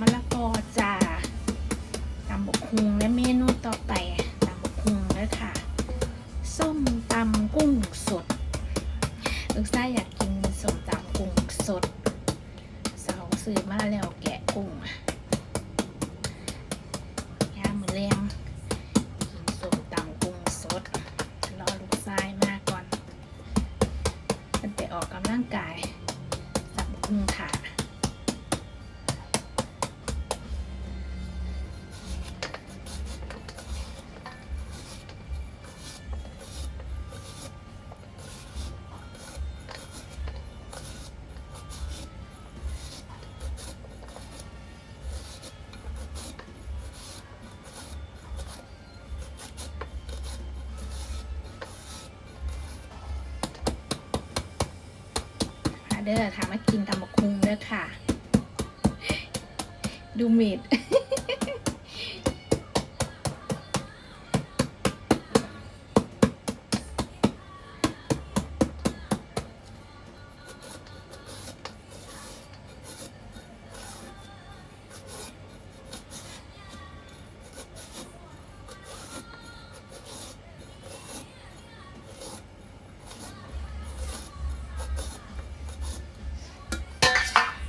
มะละกอจ้าตำบกคุงและเมนูต่อไปตำบกคุงเลยค่ะ ส้มตำกุ้งสดลูกชายอยากกินส้มตำกุ้งสดสาวซื้อมาแล้วแกะกุ้งย่ามมือแรงกินส้มตำกุ้งสดรอลูกชายมาก่อนมันไปออกกำลังกายตำบกกุ้งค่ะ เด้อถามมากินตำบักคุงเด้อค่ะ ดูเม็ด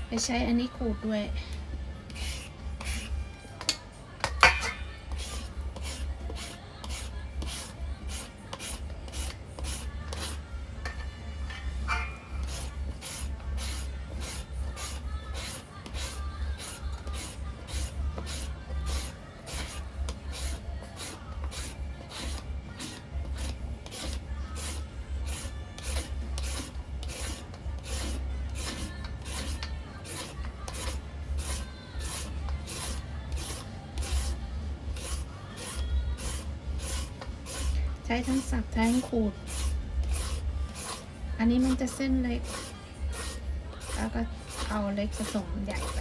ไปใช้อันนี้ขูดด้วย ใช้ทั้งสับใช้ทั้งขูด อันนี้มันจะเส้นเล็ก แล้วก็เอาเล็กผสมใหญ่ไป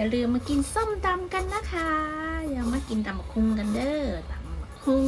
อย่าลืมมากินส้มตำกันนะคะ อย่ามากินตำบักคุงกันเด้อตำบักคุง